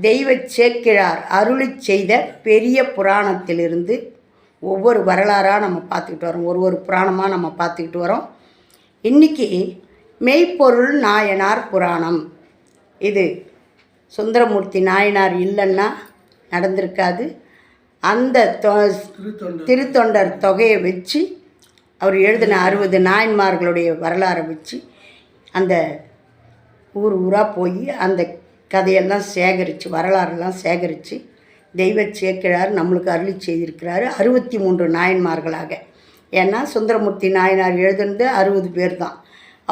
தெய்வ சேக்கிழார் அருளிச் செய்த பெரிய புராணத்திலிருந்து ஒவ்வொரு வரலாறாக நம்ம பார்த்துக்கிட்டு வரோம். ஒரு ஒரு புராணமாக நம்ம பார்த்துக்கிட்டு வரோம். இன்றைக்கி மெய்ப்பொருள் நாயனார் புராணம். இது சுந்தரமூர்த்தி நாயனார் இல்லைன்னா நடந்திருக்காது. அந்த திருத்தொண்டர். தொகையை வச்சு அவர் எழுதின அறுபது நாயன்மார்களுடைய வரலாறை வச்சு அந்த ஊர் ஊராக போய் அந்த கதையெல்லாம் சேகரித்து வரலாறெல்லாம் சேகரித்து தெய்வ சேக்கிழார் நம்மளுக்கு அருளி செய்திருக்கிறாரு அறுபத்தி மூன்று நாயன்மார்களாக. ஏன்னா சுந்தரமூர்த்தி நாயனார் எழுதுனது அறுபது பேர் தான்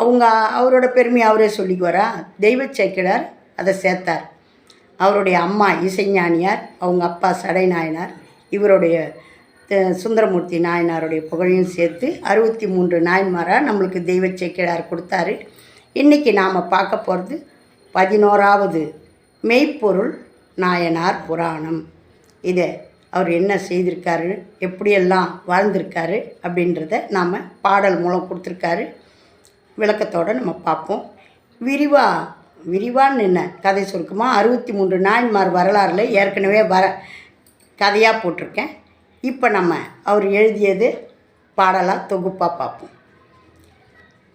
அவங்க அவரோட பெருமையை அவரே சொல்லிக்குவாரா? தெய்வ சேக்கிழார் அதை சேர்த்தார். அவருடைய அம்மா இசைஞானியார் அவங்க அப்பா சடை நாயனார் இவருடைய சுந்தரமூர்த்தி நாயனாருடைய புகழையும் சேர்த்து அறுபத்தி மூன்று நாயன்மாராக நம்மளுக்கு தெய்வ சேக்கிழார் கொடுத்தாரு. இன்றைக்கி நாம் பார்க்க போகிறது பதினோராவது மெய்ப்பொருள் நாயனார் புராணம். இதை அவர் என்ன செய்திருக்காரு எப்படியெல்லாம் வாழ்ந்திருக்காரு அப்படின்றத நாம் பாடல் மூலம் கொடுத்துருக்காரு. விளக்கத்தோடு நம்ம பார்ப்போம். விரிவா விரிவான்னு என்ன? கதை சுருக்கமாக அறுபத்தி மூன்று நாயன்மார் வரலாறில் ஏற்கனவே வர கதையாக போட்டிருக்கேன். இப்போ நம்ம அவர் எழுதியது பாடலாக தொகுப்பாக பார்ப்போம்.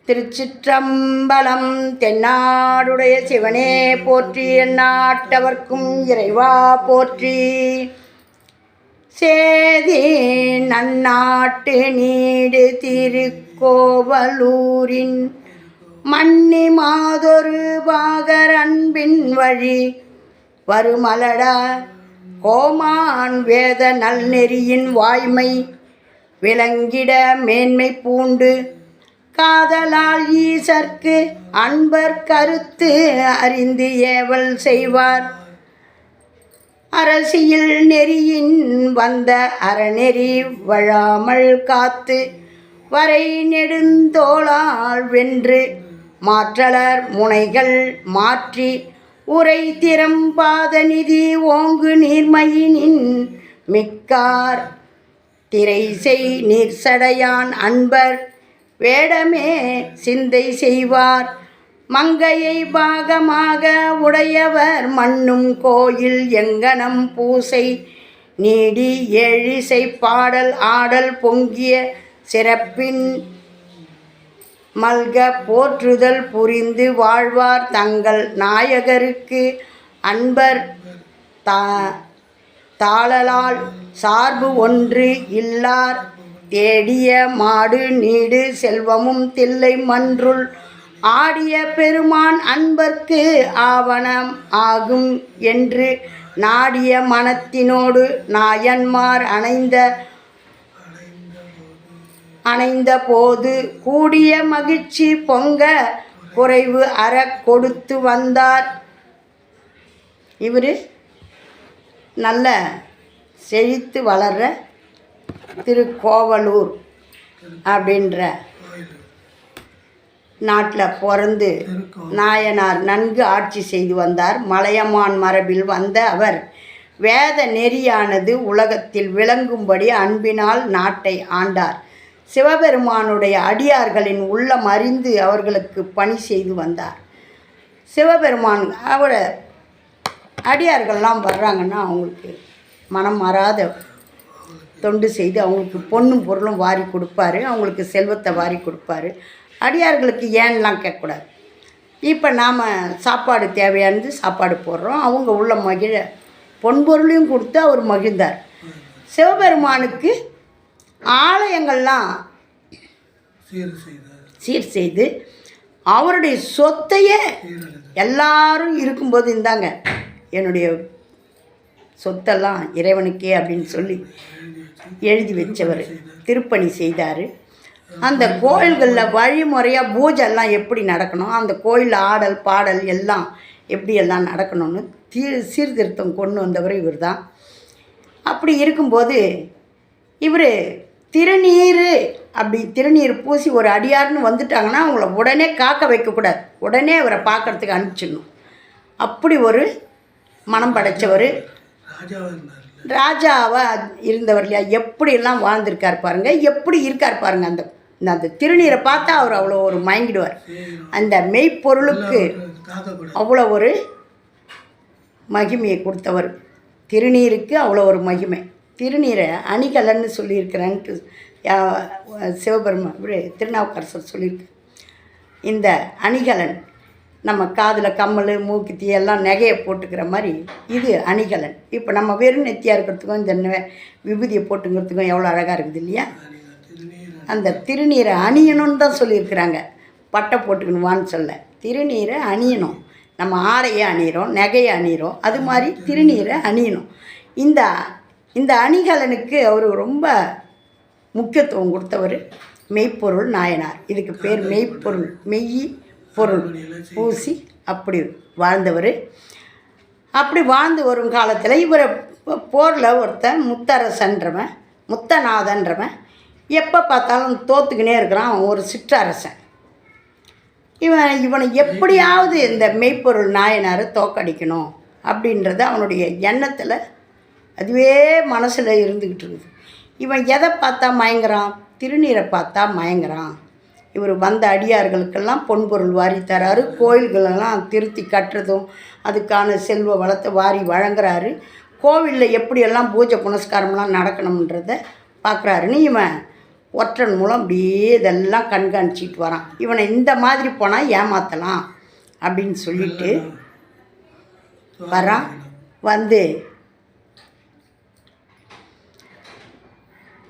திருச்சிற்றம்பலம் தென்னாடுடைய சிவனே போற்றி எந்நாட்டவர்க்கும் இறைவா போற்றி. சேதி நன்னாட்டு நீடு திருக்கோவலூரின் மன்னி மாதொரு பாகர் அன்பின் வழி வருமலடா கோமான் வேத நல்நெறியின் வாய்மை விளங்கிட மேன்மை பூண்டு காதலால் ஈசர்க்கு அன்பர் கருத்து அறிந்து ஏவல் செய்வார். அரசியல் நெறியின் வந்த அறநெறி வழாமல் காத்து வரை நெடுந்தோளால் வென்று மாற்றலர் முனைகள் மாற்றி உரை திறம்பாத நிதி ஓங்கு நீர்மையினின் மிக்கார் திரை செய் நீர்சடையான் அன்பர் வேடமே சிந்தை செய்வார். மங்கையை பாகமாக உடையவர் மண்ணும் கோயில் எங்கனம் பூசை. நீடி எழிசை பாடல் ஆடல் பொங்கிய சிறப்பின் மல்க போற்றுதல் புரிந்து வாழ்வார் தங்கள் நாயகருக்கு அன்பர் தா தாளலால் சார்பு ஒன்று இல்லார். தேடிய மாடு நீடு செல்வமும் தில்லை மன்றுள். ஆடிய பெருமான் அன்பர்க்கு ஆவணம் ஆகும் என்று நாடிய மனத்தினோடு நாயன்மார் அணைந்த அணைந்த போது கூடிய மகிழ்ச்சி பொங்க குறைவு அற கொடுத்து வந்தார். இவர் நல்ல செழித்து வளர்ற திருக்கோவலூர் அப்படின்ற நாட்டில் பிறந்து நாயனார் நன்கு ஆட்சி செய்து வந்தார். மலையமான் மரபில் வந்த அவர் வேத நெறியானது உலகத்தில் விளங்கும்படி அன்பினால் நாட்டை ஆண்டார். சிவபெருமானுடைய அடியார்களின் உள்ளம் அறிந்து அவர்களுக்கு பணி செய்து வந்தார். சிவபெருமான் அவரை அடியார்கள்லாம் வர்றாங்கன்னா அவங்களுக்கு மனம் மாறாத தொண்டு செய்து அவங்களுக்கு பொண்ணும் பொருளும் வாரி கொடுப்பாரு அவங்களுக்கு செல்வத்தை வாரி கொடுப்பாரு. அடியார்களுக்கு ஏன்லாம் கேட்கக்கூடாது. இப்போ நாம் சாப்பாடு தேவையானது சாப்பாடு போடுறோம். அவங்க உள்ள மகிழ பொன்பொருளையும் கொடுத்து அவர் மகிழ்ந்தார். சிவபெருமானுக்கு ஆலயங்கள்லாம் சீர் செய்து அவருடைய சொத்தையே எல்லாரும் இருக்கும்போது இந்தாங்க என்னுடைய சொத்தெல்லாம் இறைவனுக்கே அப்படின்னு சொல்லி எழுதி வச்சவர். திருப்பணி செய்தார். அந்த கோயில்களில் வழிமுறையாக பூஜைலாம் எப்படி நடக்கணும்? அந்த கோயில் ஆடல் பாடல் எல்லாம் எப்படி எல்லாம் நடக்கணும்னு தீ சீர்திருத்தம் கொண்டு வந்தவர் இவர் தான் அப்படி இருக்கும்போது இவர் திருநீர் அப்படி திருநீர் பூசி ஒரு அடியார்னு வந்துட்டாங்கன்னா அவங்கள உடனே காக்க வைக்கக்கூடாது உடனே அவரை பார்க்கறதுக்கு அனுப்பிச்சிடணும். அப்படி ஒரு மனம் படைச்சவர். ராஜாவாக இருந்தவர் இல்லையா எப்படியெல்லாம் வாழ்ந்திருக்கார் பாருங்கள் எப்படி இருக்கார் பாருங்கள் அந்த அந்த திருநீரை பார்த்தா அவர் அவ்வளோ ஒரு மயங்கிடுவார். அந்த மெய்ப்பொருளுக்கு அவ்வளோ ஒரு மகிமையை கொடுத்தவர். திருநீருக்கு அவ்வளோ ஒரு மகிமை. திருநீரை அணிகலன்னு சொல்லியிருக்கிறேன்ட்டு யா- சிவபெருமா திருநாவுக்கரசர் சொல்லியிருக்கு இந்த அணிகலன் நம்ம காதில் கம்மல் மூக்குத்தி எல்லாம் நகையை போட்டுக்கிற மாதிரி இது அணிகலன். இப்போ நம்ம வெறும் நெத்தியாக இருக்கிறதுக்கும் இந்த விபூதியை போட்டுங்கிறதுக்கும் எவ்வளோ அழகாக இருக்குது இல்லையா? அந்த திருநீரை அணியணும்னு தான் சொல்லியிருக்கிறாங்க. பட்டை போட்டுக்கணுவான்னு சொல்ல. திருநீரை அணியணும். நம்ம ஆடையை அணியிறோம் நகையை அணியிறோம். அது மாதிரி திருநீரை அணியணும். இந்த இந்த அணிகலனுக்கு அவர் ரொம்ப முக்கியத்துவம் கொடுத்தவர் மெய்ப்பொருள் நாயனார். இதுக்கு பேர் மெய்ப்பொருள் மெய்யி பொருள். பூசி அப்படி வாழ்ந்தவர். அப்படி வாழ்ந்து வரும் காலத்தில் இவரை போரில் ஒருத்தன் முத்தரசன்றவன் முத்தநாதன்றவன். எப்போ பார்த்தாலும் தோத்துக்கினே இருக்கிறான் அவன் ஒரு சிற்றரசன். இவன் இவனை எப்படியாவது இந்த மெய்ப்பொருள் நாயனாரை தோக்கடிக்கணும் அப்படின்றது அவனுடைய எண்ணத்தில் அதுவே மனசில் இருந்துக்கிட்டு இருக்குது இவன் எதை பார்த்தா மயங்குறான்? திருநீரை பார்த்தா மயங்குறான். இவர் வந்த அடியார்களுக்கெல்லாம் பொன்பொருள் வாரி தராரு. கோயில்களெல்லாம் திருத்தி கட்டுறதும் அதுக்கான செல்வ வளத்தை வாரி வழங்குறாரு. கோவிலில் எப்படியெல்லாம் பூஜை புனஸ்காரம்லாம் நடக்கணுன்றத பார்க்குறாருன்னு இவன் ஒற்றன் மூலம் அப்படியே இதெல்லாம் கண்காணிச்சிட்டு வரான். இவனை இந்த மாதிரி போனால் ஏமாற்றலாம் அப்படின்னு சொல்லிட்டு வரான் வந்து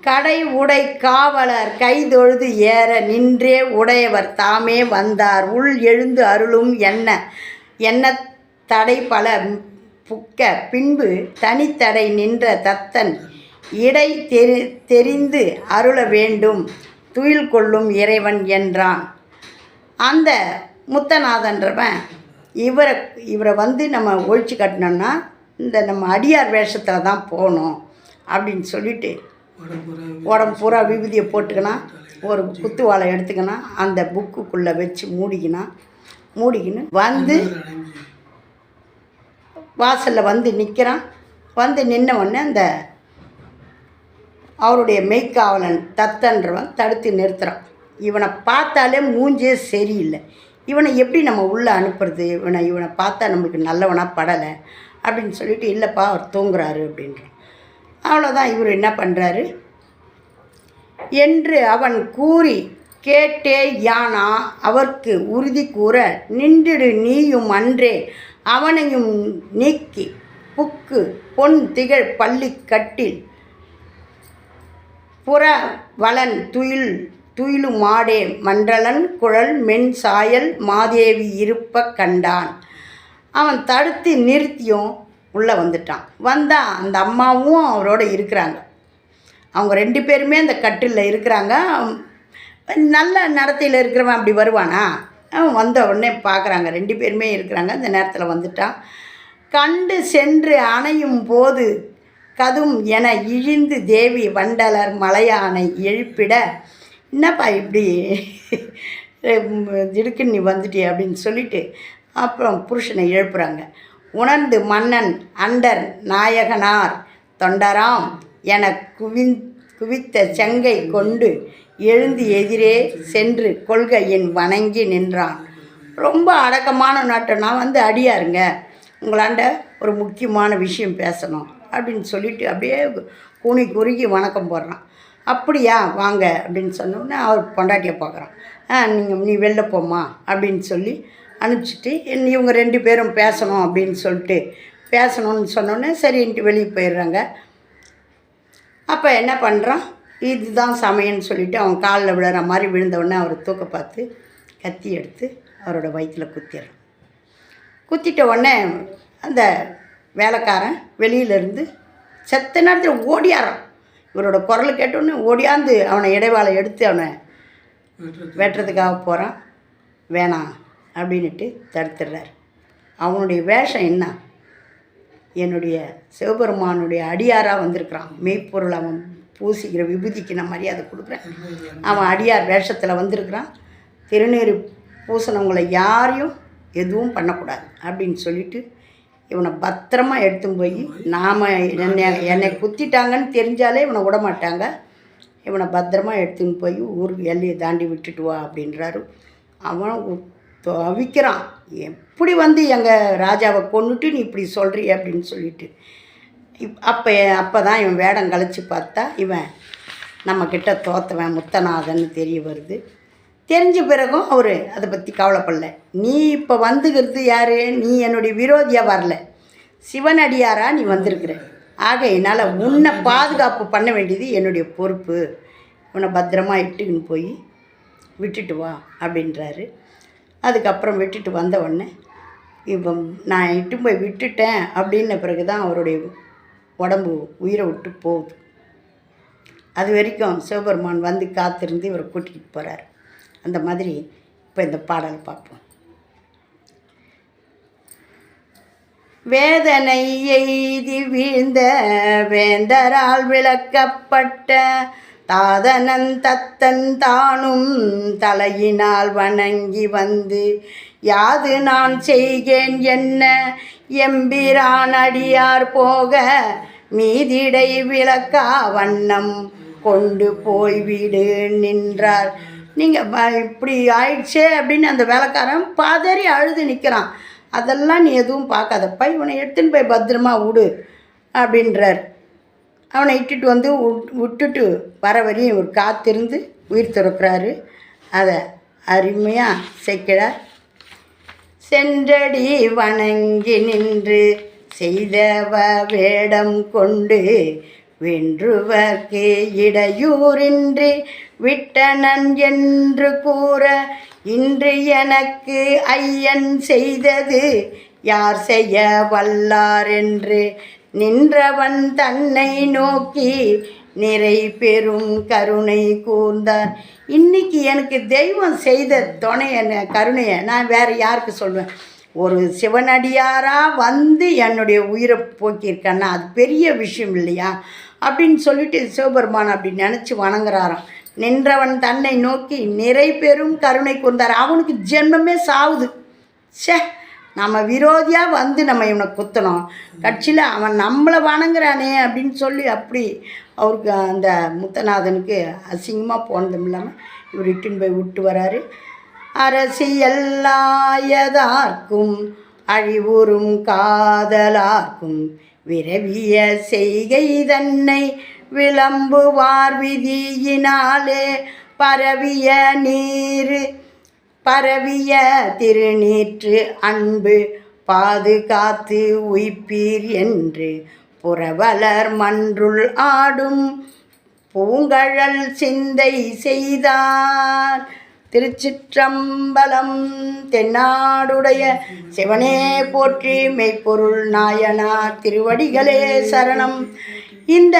கடை உடை காவலர் கைதொழுது ஏற நின்றே உடையவர் தாமே வந்தார். உள் எழுந்து அருளும் என்ன? என்ன தடை பல புக்க? பின்பு தனித்தடை நின்ற தத்தன் இடை தெரி தெரிந்து அருள வேண்டும். துயில் கொள்ளும் இறைவன் என்றான். அந்த முத்தநாதன்றவன் இவரை இவரை வந்து நம்ம ஒழிச்சு கட்டினோம்னா இந்த நம்ம அடியார் வேஷத்தில் தான் போகணும் அப்படின்னு சொல்லிட்டு உடம்பு பூரா விபூதியை போட்டுக்கினான் ஒரு குத்துவாளை எடுத்துக்கினான் அந்த புக்குக்குள்ளே வச்சு மூடிக்கினான் மூடிக்கின்னு வந்து வாசலில் வந்து நிற்கிறான் வந்து நின்ன உடனே அந்த அவருடைய மெய்க்காவலன் தத்தன்றவன் தடுத்து நிறுத்துறான். இவனை பார்த்தாலே மூஞ்சே சரியில்லை. இவனை எப்படி நம்ம உள்ளே அனுப்புறது? இவனை இவனை பார்த்தா நம்மளுக்கு நல்லவனாக படலை அப்படின்னு சொல்லிட்டு இல்லைப்பா அவர் தூங்குறாரு அப்படின்றான். அவ்வளோதான் இவர் என்ன பண்ணுறாரு என்று அவன் கூறி கேட்டே யானா அவர்க்கு உறுதி கூற நின்றிடு நீயும் அன்றே. அவனையும் நீக்கி புக்கு பொன் திகழ் பள்ளி கட்டில் புற வளன் துயில் துயிலு மாடே மன்றலன் குழல் மென் சாயல் மாதேவி இருப்ப கண்டான். அவன் தடுத்து நிறுத்தியும் உள்ளே வந்துட்டான். வந்தால் அந்த அம்மாவும் அவரோட இருக்கிறாங்க. அவங்க ரெண்டு பேருமே அந்த கட்டிலில் இருக்கிறாங்க. நல்ல நடத்தையில் இருக்கிறவன் அப்படி வருவானா? வந்த உடனே பார்க்குறாங்க ரெண்டு பேருமே இருக்கிறாங்க. அந்த நேரத்தில் வந்துட்டான். கண்டு சென்று அணையும் போது கதும் என இழிந்து தேவி வண்டலர் மலையானை எழுப்பிட என்னப்பா இப்படி? திடுக்குன்னு நீ வந்துட்டிய? அப்படின்னு சொல்லிட்டு அப்புறம் புருஷனை எழுப்புறாங்க. உணர்ந்து மன்னன் அண்டர் நாயகனார் தொண்டராம் என குவிந் குவித்த செங்கை கொண்டு எழுந்து எதிரே சென்று கொள்கையின் வணங்கி நின்றான். ரொம்ப அடக்கமான நாட்டை நான் வந்து அடியாருங்க. உங்களாண்ட ஒரு முக்கியமான விஷயம் பேசணும் அப்படின்னு சொல்லிட்டு அப்படியே கூனி குறுகி வணக்கம் போடுறான். அப்படியா? வாங்க. அப்படின்னு சொன்னோடனே அவர் பொண்டாட்டியை பார்க்குறான். ஆ நீங்கள் நீ வெளில போம்மா. அப்படின்னு சொல்லி அனுப்பிச்சிட்டு இவங்க ரெண்டு பேரும் பேசணும் அப்படின்னு சொல்லிட்டு பேசணும்னு சொன்னோடனே சரின்ட்டு வெளியே போயிடுறாங்க. அப்போ என்ன பண்ணுறான் இதுதான் சமயம்னு சொல்லிட்டு அவன் காலில் விழுற மாதிரி விழுந்த உடனே அவர் தூக்க பார்த்து கத்தி எடுத்து அவரோட வயிற்றில் குத்திடுறான். குத்திட்ட உடனே அந்த வேலைக்காரன் வெளியிலேருந்து செத்த நேரத்தில் ஓடியாரான் இவரோட குரல் கேட்டோடனே ஓடியாந்து அவனை இடைவாளை எடுத்து அவனை வெட்டுறது வெட்டுறதுக்காக போகிறான் வேணாம் அப்படின்ட்டு தடுத்துடுறார். அவனுடைய வேஷம் என்ன? என்னுடைய சிவபெருமானுடைய அடியாராக வந்திருக்கிறான். மெய்ப்பொருள் அவன் பூசிக்கிற விபூதிக்கு நான் மரியாதை கொடுக்குறேன். அவன் அடியார் வேஷத்தில் வந்திருக்கிறான். திருநீர் பூசினவங்களை யாரையும் எதுவும் பண்ணக்கூடாது அப்படின்னு சொல்லிட்டு இவனை பத்திரமா எடுத்துன்னு போய் நாம் என்னை என்னை குத்திட்டாங்கன்னு தெரிஞ்சாலே இவனை விட மாட்டாங்க இவனை பத்திரமா எடுத்துன்னு போய் ஊர் எல்லையை தாண்டி விட்டுட்டு வா அப்படின்றாரு. அவன் உ- தவிக்கிறான். எப்படி வந்து எங்கள் ராஜாவை கொண்டுட்டு நீ இப்படி சொல்கிறீ அப்படின்னு சொல்லிட்டு. இப் அப்போ அப்போ தான் இவன் வேடம் கழிச்சு பார்த்தா இவன் நம்மக்கிட்ட தோத்தவன் முத்தநாதன்னு தெரிய வருது. தெரிஞ்ச பிறகும் அவர் அதை பற்றி கவலைப்படல. நீ இப்போ வந்துக்கிறது யார்? நீ என்னுடைய விரோதியாக வரல. சிவனடியாராக நீ வந்திருக்கிற? ஆக என்னால் உன்னை பாதுகாப்பு பண்ண வேண்டியது என்னுடைய பொறுப்பு. உன்னை பத்திரமா இட்டுக்கின்னு போய் விட்டுட்டு வா அப்படின்றாரு. அதுக்கப்புறம் விட்டுட்டு வந்த உடனே இப்போ நான் இட்டு போய் விட்டுட்டேன். அப்படின்ன பிறகு தான் அவருடைய உடம்பு உயிரை விட்டு போகுது. அது வரைக்கும் சிவபெருமான் வந்து காத்திருந்து இவரை கூட்டிகிட்டு போகிறார் அந்த மாதிரி இப்போ இந்த பாடல் பார்ப்போம். வேதனை எய்தி வீழ்ந்த வேந்தரால் விளக்கப்பட்ட தாதனன் தத்தன் தானும் தலையினால் வணங்கி வந்து யாது நான் செய்கேன் என்ன? எம்பிரான் அடியார் போக மீதிடை விளக்கா வண்ணம் கொண்டு போய் வீடு நின்றார் நீங்கள் இப்படி ஆயிடுச்சே அப்படின்னு அந்த வேலைக்காரன் பாதறி அழுது நிற்கிறான் அதெல்லாம் நீ எதுவும் பார்க்காதப்பா இவனை எடுத்துன்னு போய் பத்திரமா விடு அப்படின்றார். அவனை இட்டுட்டு வந்து விட்- விட்டுட்டு வர வரையும் இவர் காத்திருந்து உயிர் துறக்கிறாரு. அதை அருமையாக சேர்க்கிறார் சென்றடி வணங்கி நின்று செய்தவ வேடம் கொண்டு வென்றுவர்க்கே இடையூறின்றி விட்டனன் என்று கூற இன்று எனக்கு ஐயன் செய்தது யார் செய்ய வல்லார் என்று நின்றவன் தன்னை நோக்கி நிறை பெரும் கருணை கூர்ந்தார். இன்னைக்கு எனக்கு தெய்வம் செய்த துணை என்ன கருணையை நான் வேற யாருக்கு சொல்வேன்? ஒரு சிவனடியாராக வந்து என்னுடைய உயிரை போக்கியிருக்கேன்னா அது பெரிய விஷயம் இல்லையா? அப்படின்னு சொல்லிட்டு சிவபெருமான் அப்படி நினச்சி வணங்குறாராம். நின்றவன் தன்னை நோக்கி நிறை பெரும் கருணை கூர்ந்தார். அவனுக்கு ஜென்மமே சாவுது. ச்சே! நம்ம விரோதியாக வந்து நம்ம இவனை குத்தணும். கட்சியில் அவன் நம்மளை வணங்குறானே அப்படின்னு சொல்லி அப்படி அவருக்கு அந்த முத்தநாதனுக்கு அசிங்கமாக போனதும் இல்லாமல் இவர் இட்டுன்னு போய் விட்டு வராரு. அரசியல்லாயதார்க்கும் அழிவுறும் காதலார்க்கும் விரவிய செய்கை தன்னை விளம்புவார் விதியினாலே பரவிய நீர். பரவிய திருநீற்று அன்பு பாதுகாத்து உய்ப்பீர் என்று புறவலர் மன்றுள் ஆடும் பூங்கழல் சிந்தை செய்தார். திருச்சிற்றம்பலம் தென்னாடுடைய சிவனே போற்றி மெய்ப்பொருள் நாயனா திருவடிகளே சரணம். இந்த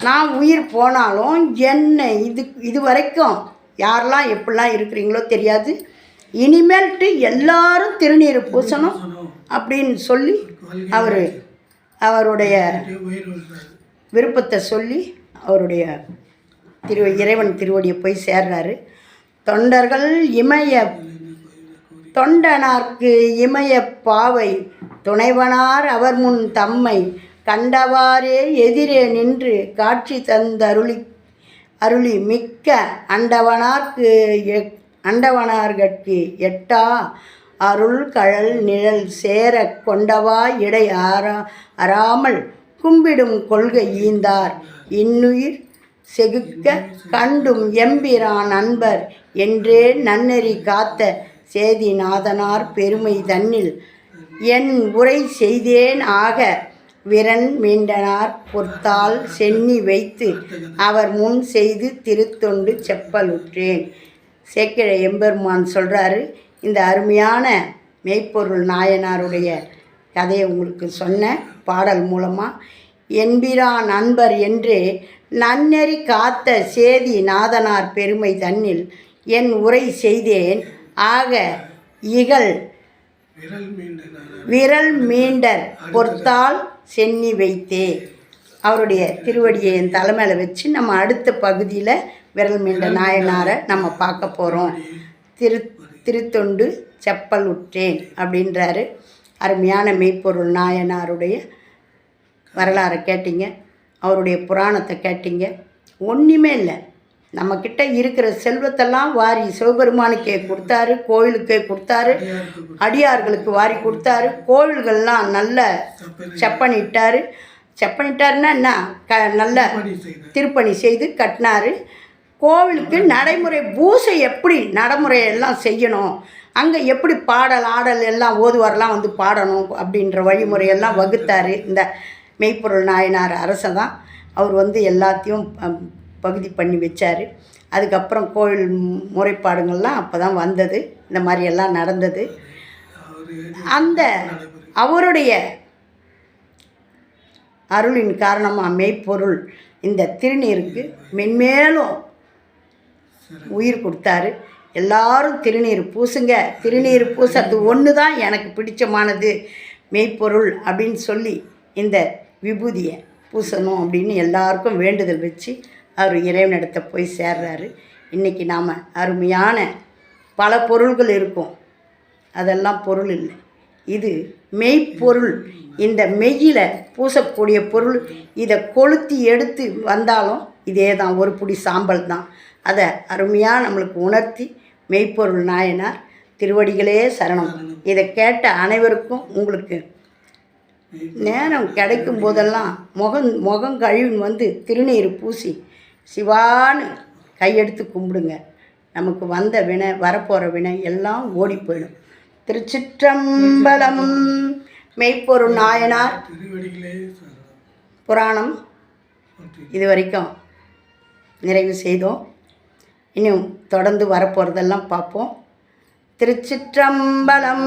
நான் உயிர் போனாலும் என்னை இது இது வரைக்கும் யாரெல்லாம் எப்படிலாம் இருக்கிறீங்களோ தெரியாது. இனிமேல்ட்டு எல்லாரும் திருநீர் பூசணும் அப்படின்னு சொல்லி அவர் அவருடைய விருப்பத்தை சொல்லி அவருடைய திரு இறைவன் திருவடியை போய் சேர்றாரு. தொண்டர்கள் இமய தொண்டனார்க்கு இமய பாவை துணைவனார் அவர் முன் தம்மை கண்டவாறே எதிரே நின்று காட்சி தந்தருளி அருளி மிக்க அண்டவனார்க்கு அண்டவனார்கட்கு எட்டா? அருள் கழல் நிழல் சேர கொண்டவா? இடை ஆரா அறாமல் கும்பிடும் கொள்கை ஈந்தார். இன்னுயிர் செகுக்க கண்டும் எம்பிரான் அன்பர் என்றே நன்னெறி காத்த சேதிநாதனார் பெருமை தன்னில். என் உரை செய்தேன் ஆக விரன் மீண்டனார் பொற்தால் சென்னி வைத்து அவர் முன் செய்து திருத்தொண்டு செப்பலுற்றேன். சேக்கிழ எம்பெருமான் சொல்கிறாரு இந்த அருமையான மெய்ப்பொருள் நாயனாருடைய கதையை உங்களுக்கு சொன்ன பாடல் மூலமாக என்பிரான் அன்பர் என்று நன்னெறி காத்த சேதி நாதனார் பெருமை தன்னில் என் உரை செய்தேன். ஆக இகழ் விரல் மீண்டர் பொறுத்தால் சென்னி வைத்தே. அவருடைய திருவடியை என் தலைமையில் வச்சு நம்ம அடுத்த பகுதியில் விரல் மீண்ட நாயனாரை நம்ம பார்க்க போகிறோம் திரு திருத்தொண்டு செப்பல் உற்றேன் அப்படின்றாரு. அருமையான மெய்ப்பொருள் நாயனாருடைய வரலாறை கேட்டீங்க. அவருடைய புராணத்தை கேட்டீங்க. ஒன்றுமே இல்லை. நம்மக்கிட்ட இருக்கிற செல்வத்தெல்லாம் வாரி சிவபெருமானுக்கே கொடுத்தாரு கோயிலுக்கே கொடுத்தாரு அடியார்களுக்கு வாரி கொடுத்தாரு. கோவில்கள்லாம் நல்ல செப்பனிட்டாரு செப்பனிட்டாருன்னா என்ன? க நல்ல திருப்பணி செய்து கட்டினாரு. கோவிலுக்கு நடைமுறை பூசை எப்படி நடைமுறையெல்லாம் செய்யணும்? அங்கே எப்படி பாடல் ஆடல் எல்லாம் ஓதுவாரெலாம் வந்து பாடணும் அப்படின்ற வழிமுறையெல்லாம் வகுத்தார் இந்த மெய்ப்பொருள் நாயனார் அரசன் தான் அவர் வந்து எல்லாத்தையும் பகுதி பண்ணி வச்சார். அதுக்கப்புறம் கோயில் முறைப்பாடுங்கள்லாம் அப்போ தான் வந்தது. இந்த மாதிரி எல்லாம் நடந்தது. அந்த அவருடைய அருளின் காரணமாக மெய்ப்பொருள் இந்த திருநீருக்கு மென்மேலும் உயிர் கொடுத்தாரு. எல்லாரும் திருநீர் பூசுங்க திருநீர் பூசறது ஒன்று தான் எனக்கு பிடிச்சமானது. மெய்ப்பொருள் அப்படின்னு சொல்லி இந்த விபூதியை பூசணும் அப்படின்னு எல்லாருக்கும் வேண்டுதல் வச்சு அவர் இறைவனிடத்தை போய் சேர்றாரு. இன்றைக்கி நாம் அருமையான பல பொருள்கள் இருக்கும். அதெல்லாம் பொருள் இல்லை. இது மெய்ப்பொருள். இந்த மெய்யில் பூசக்கூடிய பொருள். இதை கொளுத்தி எடுத்து வந்தாலும் இதே தான் ஒரு புடி சாம்பல் தான். அதை அருமையாக நம்மளுக்கு உணர்த்தி மெய்ப்பொருள் நாயனார் திருவடிகளே சரணம். இதை கேட்ட அனைவருக்கும் உங்களுக்கு நேரம் கிடைக்கும் போதெல்லாம் முகம் முகம் கழுவின் வந்து திருநீர் பூசி சிவான்னு கையெடுத்து கும்பிடுங்க. நமக்கு வந்த வினை வரப்போகிற வினை எல்லாம் ஓடி போயிடும். திருச்சிற்றம்பலம் மெய்ப்பொருள் நாயனார். புராணம் இது வரைக்கும் நிறைவு செய்தோம். இன்னும் தொடர்ந்து வரப்போகிறதெல்லாம் பார்ப்போம். திருச்சிற்றம்பலம்